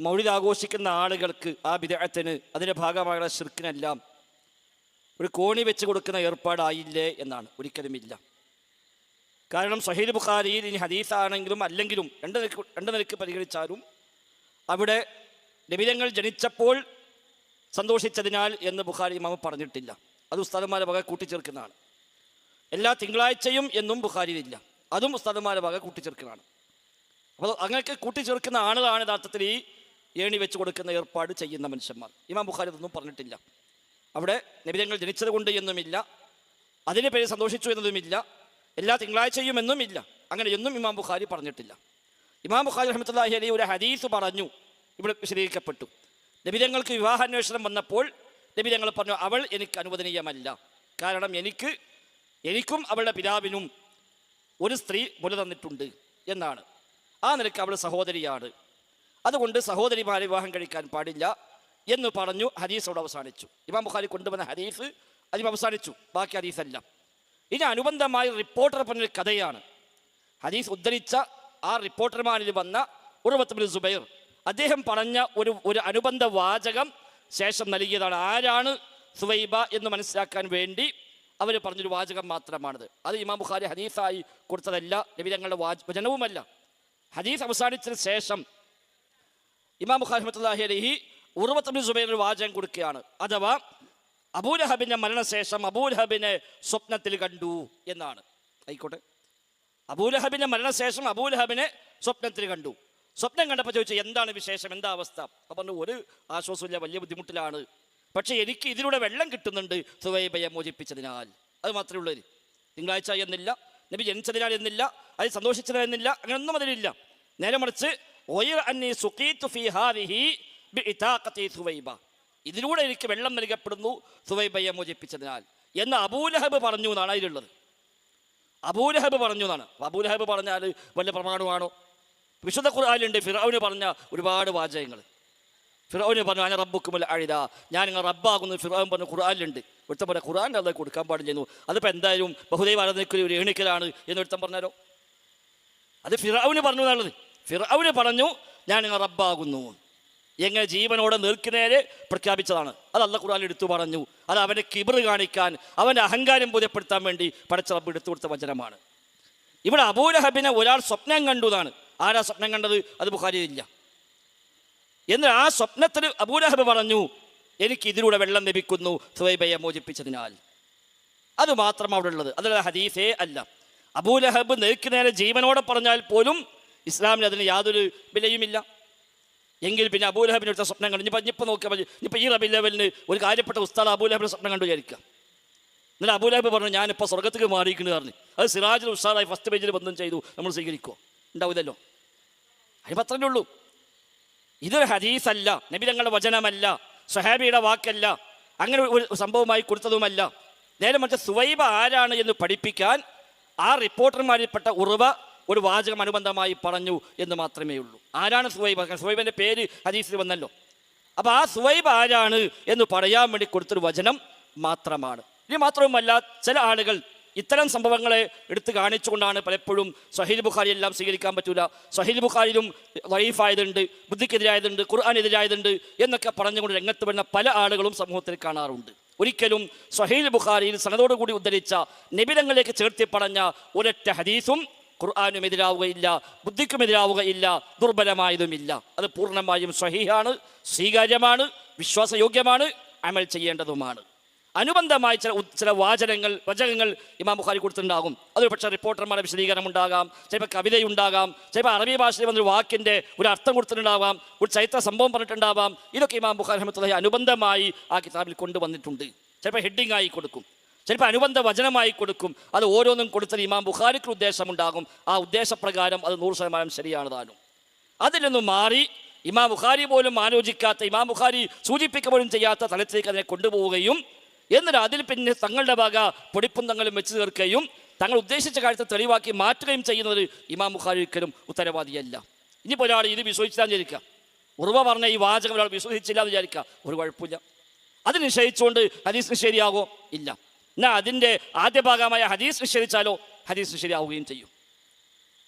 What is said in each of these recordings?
മൗലിദ് ആഘോഷിക്കുന്ന ആളുകൾക്ക് ആ വിദേഹത്തിന് അതിന്റെ ഭാഗമായുള്ള ശിർക്കിനെല്ലാം ഒരു കോണി വെച്ച് കൊടുക്കുന്ന ഏർപ്പാടായില്ലേ എന്നാണ്. ഒരിക്കലുമില്ല. കാരണം സഹീൽ ബുഖാരിയിൽ ഇനി ഹദീസാണെങ്കിലും അല്ലെങ്കിലും രണ്ട് നിലയ്ക്ക് രണ്ട് നിലയ്ക്ക് പരിഗണിച്ചാലും അവിടെ നബിതങ്ങൾ ജനിച്ചപ്പോൾ സന്തോഷിച്ചതിനാൽ എന്ന് ബുഖാരി ഇമാമ പറഞ്ഞിട്ടില്ല. അത് ഉസ്താദന്മാരെ വക കൂട്ടിച്ചേർക്കുന്നതാണ്. എല്ലാ തിങ്കളാഴ്ചയും എന്നും ബുഖാരിയിലില്ല. അതും ഉസ്താദന്മാരെ വക കൂട്ടിച്ചേർക്കുന്നതാണ്. അപ്പോൾ അങ്ങനെയൊക്കെ കൂട്ടിച്ചേർക്കുന്ന ആളുകളാണ് യഥാർത്ഥത്തിൽ ഈ ഏണി വെച്ച് കൊടുക്കുന്ന ഏർപ്പാട് ചെയ്യുന്ന മനുഷ്യന്മാർ. ഇമാം ബുഖാരി ഇതൊന്നും പറഞ്ഞിട്ടില്ല. അവിടെ നബിതങ്ങൾ ജനിച്ചത് കൊണ്ട് എന്നുമില്ല അതിന് പേര് സന്തോഷിച്ചു എന്നതുമില്ല എല്ലാ തിങ്കളാഴ്ചയും എന്നുമില്ല. അങ്ങനെ എന്നും ഇമാം ബുഖാരി പറഞ്ഞിട്ടില്ല. ഇമാം ബുഖാരി റഹ്മത്തുള്ളാഹി അലി ഒരു ഹദീസ് പറഞ്ഞു ഇവിടെ വിശദീകരിക്കപ്പെട്ടു. നബിതങ്ങൾക്ക് വിവാഹാന്വേഷണം വന്നപ്പോൾ നബിതങ്ങൾ പറഞ്ഞു അവൾ എനിക്ക് അനുവദനീയമല്ല. കാരണം എനിക്ക് എനിക്കും അവളുടെ പിതാവിനും ഒരു സ്ത്രീ മുല തന്നിട്ടുണ്ട് എന്നാണ്. ആ നിലയ്ക്ക് അവൾ സഹോദരിയാണ്. അതുകൊണ്ട് സഹോദരിമാരെ വിവാഹം കഴിക്കാൻ പാടില്ല എന്ന് പറഞ്ഞു ഹദീസോട് അവസാനിച്ചു. ഇമാം ബുഖാരി കൊണ്ടുവന്ന ഹദീസ് അതിന് അവസാനിച്ചു. ബാക്കി ഹദീസല്ല. ഇനി അനുബന്ധമായി റിപ്പോർട്ടർ പറഞ്ഞൊരു കഥയാണ്. ഹദീസ് ഉദ്ധരിച്ച ആ റിപ്പോർട്ടർമാരിൽ വന്ന ഉറവത്തുബിൻ സുബൈർ. അദ്ദേഹം പറഞ്ഞ ഒരു ഒരു അനുബന്ധ വാചകം ശേഷം നൽകിയതാണ്. ആരാണ് സുവൈബ എന്ന് മനസ്സിലാക്കാൻ വേണ്ടി അവർ പറഞ്ഞൊരു വാചകം മാത്രമാണിത്. അത് ഇമാം ബുഖാരി ഹദീസായി കൊടുത്തതല്ല. രവിതങ്ങളുടെ വാച വചനവുമല്ല. ഹദീസ് അവസാനിച്ചതിന് ശേഷം ഇമാം റഹ്മത്തുള്ളാഹി അലൈഹി ഉറുവത്തബിൻ സുബൈർ ഒരു വാചകം കൊടുക്കുകയാണ്. അഥവാ അബൂലഹബിന്റെ മരണശേഷം അബൂലഹബിനെ സ്വപ്നത്തിൽ കണ്ടു എന്നാണ്. ആയിക്കോട്ടെ. അബൂലഹബിന്റെ മരണശേഷം അബൂലഹബിനെ സ്വപ്നത്തിൽ കണ്ടു. സ്വപ്നം കണ്ടപ്പോൾ ചോദിച്ചു എന്താണ് വിശേഷം? എന്താ അവസ്ഥ? അപ്പം പറഞ്ഞു ഒരു ആശ്വാസമില്ല വലിയ ബുദ്ധിമുട്ടിലാണ്. പക്ഷേ എനിക്ക് ഇതിലൂടെ വെള്ളം കിട്ടുന്നുണ്ട് സുവൈബയെ മോചിപ്പിച്ചതിനാൽ. അത് മാത്രമേ ഉള്ളൂ. തിങ്കളാഴ്ച എന്നില്ല. നബി ജനിച്ചതിനാൽ എന്നില്ല. അത് സന്തോഷിച്ചതിനാൽ എന്നില്ല. അങ്ങനെയൊന്നും അതിലില്ല. നേരെ മറിച്ച് ഇതിലൂടെ എനിക്ക് വെള്ളം നൽകപ്പെടുന്നു സുവൈബയെ മോചിപ്പിച്ചതിനാൽ. എന്ന് അബൂലഹബ് പറഞ്ഞു എന്നാണ് അതിലുള്ളത്. അബൂലഹബ് പറഞ്ഞു എന്നാണ്. അബൂലഹബ് പറഞ്ഞാൽ വല്ല പ്രമാണമാണോ. വിശുദ്ധ ഖുർആാനുണ്ട് ഫിറൌന് പറഞ്ഞ ഒരുപാട് വാചകങ്ങൾ. ഫിറൌന് പറഞ്ഞു ഞാൻ റബ്ബുക്കുമൽ അഴുത ഞാൻ നിങ്ങൾ റബ്ബാകുന്നു ഫിറൌൻ പറഞ്ഞു ഖുർആാനിലുണ്ട്. ഒരുത്തം പറഞ്ഞ ഖുർആൻ അത് കൊടുക്കാൻ പാടില്ലെന്നു. അതിപ്പോൾ എന്തായാലും ബഹുദൈവ ഒരു എണിക്കലാണ് എന്ന് ഒരുത്തം പറഞ്ഞാലോ? അത് ഫിറൌന് പറഞ്ഞു എന്നുള്ളത്. ഫിറൌന് പറഞ്ഞു ഞാൻ നിങ്ങൾ റബ്ബാകുന്നു. എങ്ങനെ ജീവനോടെ നിൽക്കുന്നേരെ പ്രഖ്യാപിച്ചതാണ്. അത് അല്ല ഖുർആൻ എടുത്തു പറഞ്ഞു. അത് അവന്റെ കിബർ കാണിക്കാൻ അവന്റെ അഹങ്കാരം ബോധ്യപ്പെടുത്താൻ വേണ്ടി പടച്ച റബ്ബ് എടുത്തു കൊടുത്ത വചനമാണ്. ഇവിടെ അബൂലഹബിനെ ഒരാൾ സ്വപ്നം കണ്ടു എന്നാണ്. ആരാ സ്വപ്നം കണ്ടത്? അത് ബുഖാരിയില്ല എന്നാൽ ആ സ്വപ്നത്തിൽ അബൂലഹബ് പറഞ്ഞു എനിക്ക് ഇതിലൂടെ വെള്ളം ലഭിക്കുന്നു സുവൈബയെ മോചിപ്പിച്ചതിനാൽ. അത് മാത്രം അവിടെ ഉള്ളത്. അതല്ല ഹദീസേ അല്ല. അബൂലഹബ് നേരെ ജീവനോടെ പറഞ്ഞാൽ പോലും ഇസ്ലാമിന് അതിന് യാതൊരു വിലയുമില്ല. എങ്കിൽ പിന്നെ അബൂലഹബിന് എടുത്ത സ്വപ്നം കണ്ടു ഇപ്പം ഇപ്പം നോക്കിയാൽ മതി ഇപ്പം ഈ റബി ലെവലിന് ഒരു കാര്യപ്പെട്ട ഉസ്താദ് അബൂലഹബിന്റെ സ്വപ്നം കണ്ടു വിചാരിക്കുക. എന്നിട്ട് അബൂലഹബ് പറഞ്ഞു ഞാനിപ്പോൾ സ്വർഗത്തേക്ക് മാറിയിരിക്കുന്നു പറഞ്ഞു. അത് സിറാജിൽ ഉസ്താദായി ഫസ്റ്റ് പേജിൽ ബന്ധം ചെയ്തു. നമ്മൾ സ്വീകരിക്കുമോ ഉണ്ടാവില്ലല്ലോ അതിപ്പോൾ അത്രയേ ഉള്ളൂ. ഇതൊരു ഹദീസല്ല. നബി തങ്ങളുടെ വചനമല്ല. സഹാബിയുടെ വാക്കല്ല. അങ്ങനെ ഒരു സംഭവമായി കൊടുത്തതുമല്ല. നേരെ മറിച്ച് സുവൈബ ആരാണ് എന്ന് പഠിപ്പിക്കാൻ ആ റിപ്പോർട്ടർമാരിൽപ്പെട്ട ഉറവ ഒരു വാചകം അനുബന്ധമായി പറഞ്ഞു എന്ന് മാത്രമേ ഉള്ളൂ. ആരാണ് സുവൈബ്? സുവൈബിന്റെ പേര് ഹദീസിൽ വന്നല്ലോ. അപ്പോൾ ആ സുവൈബ് ആരാണ് എന്ന് പറയാൻ വേണ്ടി കൊടുത്തൊരു വചനം മാത്രമാണ്. ഇനി മാത്രവുമല്ല ചില ആളുകൾ ഇത്തരം സംഭവങ്ങളെ എടുത്തു കാണിച്ചുകൊണ്ടാണ് പലപ്പോഴും സഹീൽ ബുഖാരി എല്ലാം സ്വീകരിക്കാൻ പറ്റൂല. സഹീൽ ബുഖാരിയിലും വൈഫായതുണ്ട് ബുദ്ധിക്കെതിരായതുണ്ട് ഖുർആാനെതിരായതുണ്ട് എന്നൊക്കെ പറഞ്ഞുകൊണ്ട് രംഗത്ത് വരുന്ന പല ആളുകളും സമൂഹത്തിൽ കാണാറുണ്ട്. ഒരിക്കലും സഹീൽ ബുഖാരിയിൽ സനതോടുകൂടി ഉദ്ധരിച്ച നിബിധങ്ങളിലേക്ക് ചേർത്തി പറഞ്ഞ ഒരൊറ്റ ഹദീസും ഖുർആാനും എതിരാവുകയില്ല ബുദ്ധിക്കും എതിരാവുകയില്ല ദുർബലമായതുമില്ല. അത് പൂർണമായും സ്വഹീഹാണ് സ്വീകാര്യമാണ് വിശ്വാസയോഗ്യമാണ് അമൽ ചെയ്യേണ്ടതുമാണ്. അനുബന്ധമായി ചില ചില വാചനങ്ങൾ വചകങ്ങൾ ഇമാം ബുഖാരി കൊടുത്തിട്ടുണ്ടാകും. അതൊരു പക്ഷേ റിപ്പോർട്ടർമാരുടെ വിശദീകരണം ഉണ്ടാകാം ചിലപ്പോൾ കവിതയുണ്ടാകാം ചിലപ്പോൾ അറബി ഭാഷയിൽ വന്നൊരു വാക്കിന്റെ ഒരു അർത്ഥം കൊടുത്തിട്ടുണ്ടാവാം ഒരു ചരിത്ര സംഭവം പറഞ്ഞിട്ടുണ്ടാവാം ഇതൊക്കെ ഇമാം ബുഖാരി അഹമ്മത്തുള്ള അനുബന്ധമായി ആ കിതാബിൽ കൊണ്ടുവന്നിട്ടുണ്ട്. ചിലപ്പോൾ ഹെഡിങ് ആയി കൊടുക്കും. ചിലപ്പോൾ അനുബന്ധ വചനമായി കൊടുക്കും. അത് ഓരോന്നും കൊടുത്തത് ഇമാം ബുഖാരിക്ക് ഉദ്ദേശമുണ്ടാകും. ആ ഉദ്ദേശപ്രകാരം അത് നൂറ് ശതമാനം ശരിയാണ് താനും. അതിൽ മാറി ഇമാം ബുഖാരി പോലും ആലോചിക്കാത്ത ഇമാം ബുഖാരി സൂചിപ്പിക്ക പോലും ചെയ്യാത്ത തലത്തിലേക്ക് അതിനെ കൊണ്ടുപോവുകയും എന്നിട്ട് അതിൽ പിന്നെ തങ്ങളുടെ വക പൊടിപ്പും തങ്ങളും വെച്ച് തീർക്കുകയും തങ്ങൾ ഉദ്ദേശിച്ച കാര്യത്തെ തെളിവാക്കി മാറ്റുകയും ചെയ്യുന്നത് ഇമാം ബുഖാരി ഒരിക്കലും ഉത്തരവാദിയല്ല. ഇനിയിപ്പോൾ ഒരാൾ ഇത് വിശ്വസിച്ചാൽ വിചാരിക്കുക. ഉറവ പറഞ്ഞ ഈ വാചകം ഒരാൾ വിശ്വസിച്ചില്ല എന്ന് വിചാരിക്കുക. ഒരു കുഴപ്പമില്ല. അത് നിശ്ചയിച്ചുകൊണ്ട് ഹദീസ് ശരിയാകോ ഇല്ല. എന്നാൽ അതിന്റെ ആദ്യ ഭാഗമായ ഹദീസ് നിഷേധിച്ചാലോ ഹദീസ് ശരിയാവുകയും ചെയ്യും.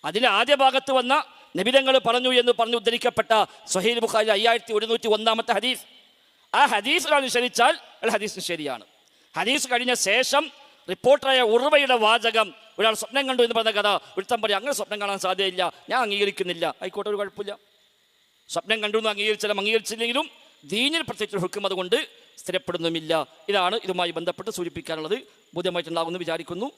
അതിലെ ആദ്യ ഭാഗത്ത് വന്ന നബിതങ്ങൾ പറഞ്ഞു എന്ന് പറഞ്ഞ് ഉദ്ധരിക്കപ്പെട്ട സുഹൈൽ ബുഖാരി അയ്യായിരത്തി ഒരുന്നൂറ്റി ഒന്നാമത്തെ ഹദീസ്. ആ ഹദീസ് അനുസരിച്ചാൽ ഹദീസ് ശരിയാണ്. ഹദീസ് കഴിഞ്ഞ ശേഷം റിപ്പോർട്ടറായ ഉറവയുടെ വാചകം ഒരാൾ സ്വപ്നം കണ്ടു എന്ന് പറഞ്ഞ കഥ ഒരുത്തം പറയും അങ്ങനെ സ്വപ്നം കാണാൻ സാധ്യതയില്ല ഞാൻ അംഗീകരിക്കുന്നില്ല. ആയിക്കോട്ടെ ഒരു കുഴപ്പമില്ല. സ്വപ്നം കണ്ടു എന്ന് അംഗീകരിച്ചാലും അംഗീകരിച്ചില്ലെങ്കിലും ദീനിൽ പ്രത്യേകിച്ച് ഹുക്കും അതുകൊണ്ട് സ്ഥിരപ്പെടുന്നുമില്ല. ഇതാണ് ഇതുമായി ബന്ധപ്പെട്ട് സൂചിപ്പിക്കാനുള്ളത്. ബോധ്യമായിട്ടുണ്ടാകുമെന്ന് വിചാരിക്കുന്നു.